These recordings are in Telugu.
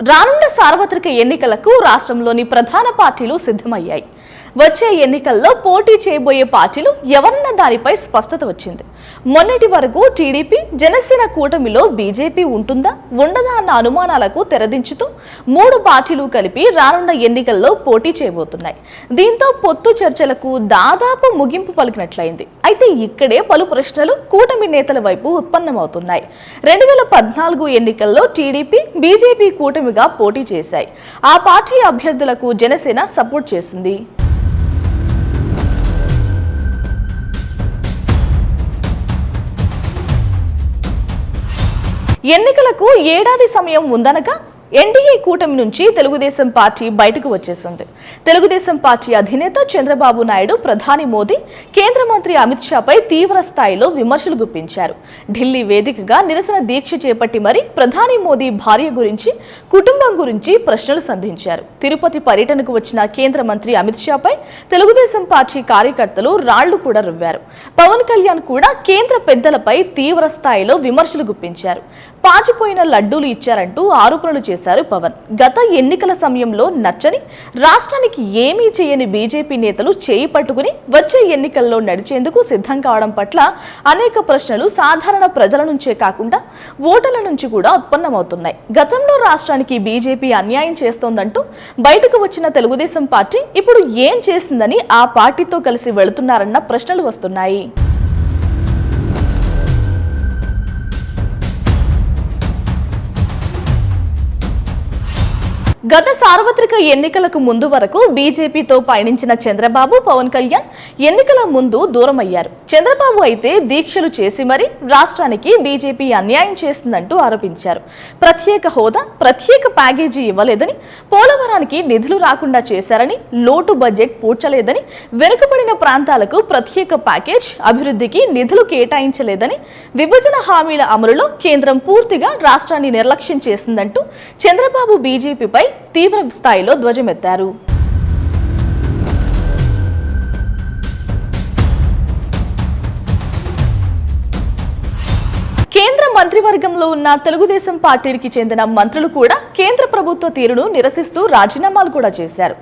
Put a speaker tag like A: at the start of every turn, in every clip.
A: రానున్న సార్వత్రిక ఎన్నికలకు రాష్ట్రంలోని ప్రధాన పార్టీలు సిద్ధమయ్యాయి. వచ్చే ఎన్నికల్లో పోటీ చేయబోయే పార్టీలు ఎవరన్న దానిపై స్పష్టత వచ్చింది. మొన్నటి వరకు టీడీపీ జనసేన కూటమిలో బీజేపీ ఉంటుందా ఉండదా అన్న అనుమానాలకు తెరదించుతూ మూడు పార్టీలు కలిపి రానున్న ఎన్నికల్లో పోటీ చేయబోతున్నాయి. దీంతో పొత్తు చర్చలకు దాదాపు ముగింపు పలికినట్లయింది. అయితే ఇక్కడే పలు ప్రశ్నలు కూటమి నేతల వైపు ఉత్పన్నమవుతున్నాయి. రెండు వేల పద్నాలుగు ఎన్నికల్లో టీడీపీ బీజేపీ కూటమి కూటమిగా పోటీ చేశాయి. ఆ పార్టీ అభ్యర్థులకు జనసేన సపోర్ట్ చేసింది. ఎన్నికలకు ఏడాది సమయం ఉందనగా ఎన్డీఏ కూటమి నుంచి తెలుగుదేశం పార్టీ బయటకు వచ్చేసింది. తెలుగుదేశం పార్టీ అధినేత చంద్రబాబు నాయుడు ప్రధాని మోదీ కేంద్ర మంత్రి అమిత్ షాపై తీవ్ర స్థాయిలో విమర్శలు గుప్పించారు. ఢిల్లీ వేదికగా నిరసన దీక్ష చేపట్టి మరి ప్రధాని మోదీ భార్య గురించి కుటుంబం గురించి ప్రశ్నలు సంధించారు. తిరుపతి పర్యటనకు వచ్చిన కేంద్ర మంత్రి అమిత్ షాపై తెలుగుదేశం పార్టీ కార్యకర్తలు రాళ్ళు కూడా రువ్వారు. పవన్ కళ్యాణ్ కూడా కేంద్ర పెద్దలపై తీవ్ర స్థాయిలో విమర్శలు గుప్పించారు. పాచిపోయిన లడ్డూలు ఇచ్చారంటూ ఆరోపణలు చేశారు పవన్. గత ఎన్నికల సమయంలో నచ్చని రాష్ట్రానికి ఏమీ చేయని బీజేపీ నేతలు చేయి పట్టుకుని వచ్చే ఎన్నికల్లో నడిచేందుకు సిద్ధం కావడం పట్ల అనేక ప్రశ్నలు సాధారణ ప్రజల నుంచే కాకుండా ఓటర్ల నుంచి కూడా ఉత్పన్నమవుతున్నాయి. గతంలో రాష్ట్రానికి బీజేపీ అన్యాయం చేస్తోందంటూ బయటకు వచ్చిన తెలుగుదేశం పార్టీ ఇప్పుడు ఏం చేసిందని ఆ పార్టీతో కలిసి వెళుతున్నారన్న ప్రశ్నలు వస్తున్నాయి. గత సార్వత్రిక ఎన్నికలకు ముందు వరకు బీజేపీతో పయనించిన చంద్రబాబు పవన్ కళ్యాణ్ ఎన్నికల ముందు దూరమయ్యారు. చంద్రబాబు అయితే దీక్షలు చేసి మరీ రాష్ట్రానికి బీజేపీ అన్యాయం చేస్తుందంటూ ఆరోపించారు. ప్రత్యేక హోదా ప్రత్యేక ప్యాకేజీ ఇవ్వలేదని పోలవరానికి నిధులు రాకుండా చేశారని లోటు బడ్జెట్ పూడ్చలేదని వెనుకబడిన ప్రాంతాలకు ప్రత్యేక ప్యాకేజ్ అభివృద్ధికి నిధులు కేటాయించలేదని విభజన హామీల అమలులో కేంద్రం పూర్తిగా రాష్ట్రాన్ని నిర్లక్ష్యం చేసిందంటూ చంద్రబాబు బీజేపీపై తీవ్ర స్థాయిలో ధ్వజమెత్తారు. మంత్రివర్గంలో ఉన్న తెలుగుదేశం పార్టీకి చెందిన మంత్రులు కూడా కేంద్ర ప్రభుత్వ తీరును నిరసిస్తూ రాజీనామాలు కూడా చేశారు.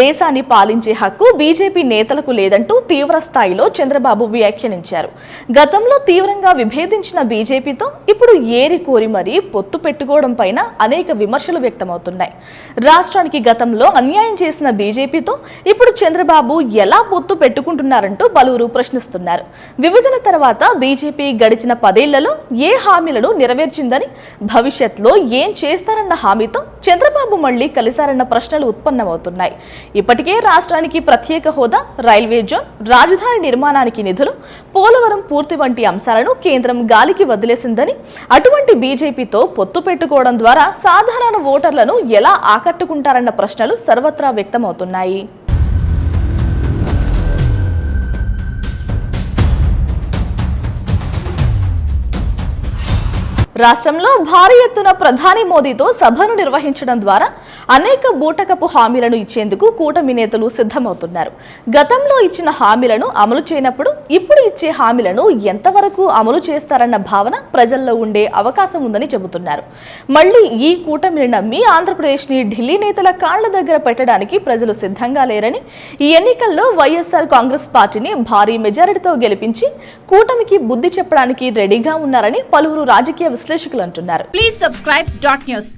A: దేశాన్ని పాలించే హక్కు బీజేపీ నేతలకు లేదంటూ తీవ్ర స్థాయిలో చంద్రబాబు వ్యాఖ్యానించారు. గతంలో తీవ్రంగా విభేదించిన బీజేపీతో ఇప్పుడు ఏరి కోరి మరీ పొత్తు పెట్టుకోవడం పైన అనేక విమర్శలు వ్యక్తమవుతున్నాయి. రాష్ట్రానికి గతంలో అన్యాయం చేసిన బీజేపీతో ఇప్పుడు చంద్రబాబు ఎలా పొత్తు పెట్టుకుంటున్నారంటూ పలువురు ప్రశ్నిస్తున్నారు. విభజన తర్వాత బీజేపీ గడిచిన పదేళ్ళలో ఏ హామీలను నెరవేర్చిందని భవిష్యత్లో ఏం చేస్తారన్న హామీతో చంద్రబాబు మళ్ళీ కలిశారన్న ప్రశ్నలు ఉత్పన్నమవుతున్నాయి. ఇప్పటికే రాష్ట్రానికి ప్రత్యేక హోదా రైల్వే జోన్ రాజధాని నిర్మాణానికి నిధులు పోలవరం పూర్తి వంటి అంశాలను కేంద్రం గాలికి వదిలేసిందని అటువంటి బీజేపీతో పొత్తు పెట్టుకోవడం ద్వారా సాధారణ ఓటర్లను ఎలా ఆకట్టుకుంటారన్న ప్రశ్నలు సర్వత్రా వ్యక్తమవుతున్నాయి. రాష్ట్రంలో భారీ ఎత్తున ప్రధాని మోదీతో సభను నిర్వహించడం ద్వారా అనేక బూటకపు హామీలను ఇచ్చేందుకు కూటమి నేతలు సిద్ధమవుతున్నారు. గతంలో ఇచ్చిన హామీలను అమలు చేయనప్పుడు ఇప్పుడు ఇచ్చే హామీలను ఎంతవరకు అమలు చేస్తారన్న భావన ప్రజల్లో ఉండే అవకాశం ఉందని చెబుతున్నారు. మళ్ళీ ఈ కూటమిని నమ్మి ఆంధ్రప్రదేశ్ని ఢిల్లీ నేతల కాళ్ళ దగ్గర పెట్టడానికి ప్రజలు సిద్ధంగా లేరని ఈ ఎన్నికల్లో వైఎస్ఆర్ కాంగ్రెస్ పార్టీని భారీ మెజారిటీతో గెలిపించి కూటమికి బుద్ధి చెప్పడానికి రెడీగా ఉన్నారని పలువురు రాజకీయ విశ్లేషకులు అంటున్నారు.
B: Please subscribe dot news